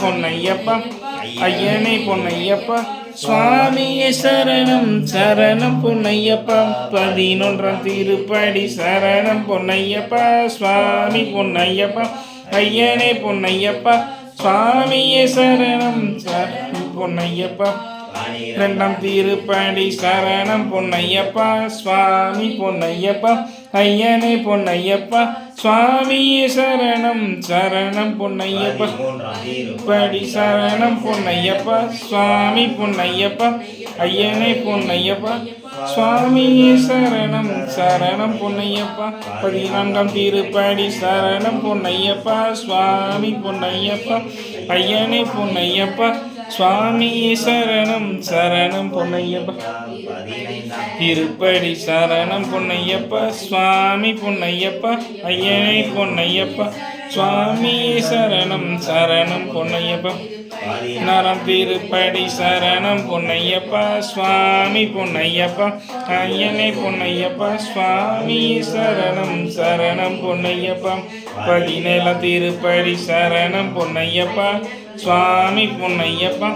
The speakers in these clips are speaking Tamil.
பொன்னையப்பா ஐயனை பொன்னையப்பா சுவாமியே சரணம் சரணம் பொன்னையப்பா பதினொன்றாம் திருப்படி சரணம் பொன்னையப்பா சுவாமி பொன்னையப்பா ஐயனை பொன்னையப்பா சுவாமியே சரணம் சரணம் பொன்னையப்பா இரண்டாம் திருப்படி சரணம் பொன்னையப்பா சுவாமி பொன்னையப்பா ஐயனே பொன்னையப்பா சுவாமியே சரணம் சரணம் பொன்னையப்பா. படி சரணம் பொன்னையப்பா சுவாமி பொன்னையப்பா ஐயனே பொன்னையப்பா. சுவாமியே சரணம் சரணம் பொன்னையப்பா. பதினான்காம் திருப்படி சரணம் பொன்னையப்பா சுவாமி பொன்னையப்பா ஐயனே பொன்னையப்பா. சுவாமி சரணம் சரணம் பொன்னையப்பா. திருப்படி சரணம் பொன்னையப்பா சுவாமி பொன்னையப்பா ஐயனை பொன்னையப்பா. சுவாமி சரணம் சரணம் பொன்னையப்பா. நரம் திருப்படி சரணம் பொன்னையப்பா சுவாமி பொன்னையப்பா ஐயனை பொன்னையப்பா சுவாமி சரணம் சரணம் பொன்னையப்பா. பதினேழாம் திருப்படி சரணம் பொன்னையப்பா சுவாமி பொன்னையப்பா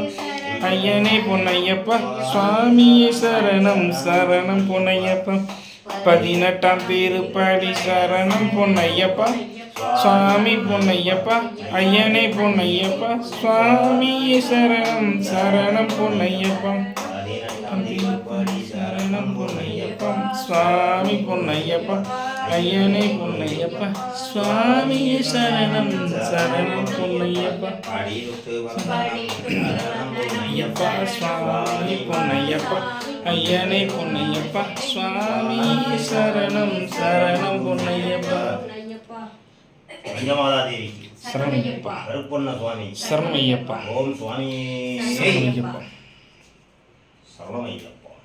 ஐயனே பொன்னையப்பா சுவாமி சரணம் சரணம் பொன்னையப்பா. பதினெட்டாம் திருப்படி சரணம் பொன்னையப்பா சுவாமி பொன்னையப்பா ஐயனே பொன்னையப்பா சுவாமியே சரணம் சரணம் பொன்னையப்பா. சரணம் பொன்னையப்பா சுவாமி பொன்னையப்பா ஐயனே பொன்னையப்பா சுவாமியே சரணம் சரணம் பொன்னையப்பா. ஐயப்பா சுவாமி பொன்னையப்பா ஐயனே பொன்னையப்பா சுவாமி சரணம் சரணம் பொன்னையப்பா. பஞ்சமாதாதேவிக்கு சரணமையப்பா கருப்பொன்ன சுவாமி. சரணமையப்பா ஓம் சுவாமி சரணமையப்பா சரணமையம்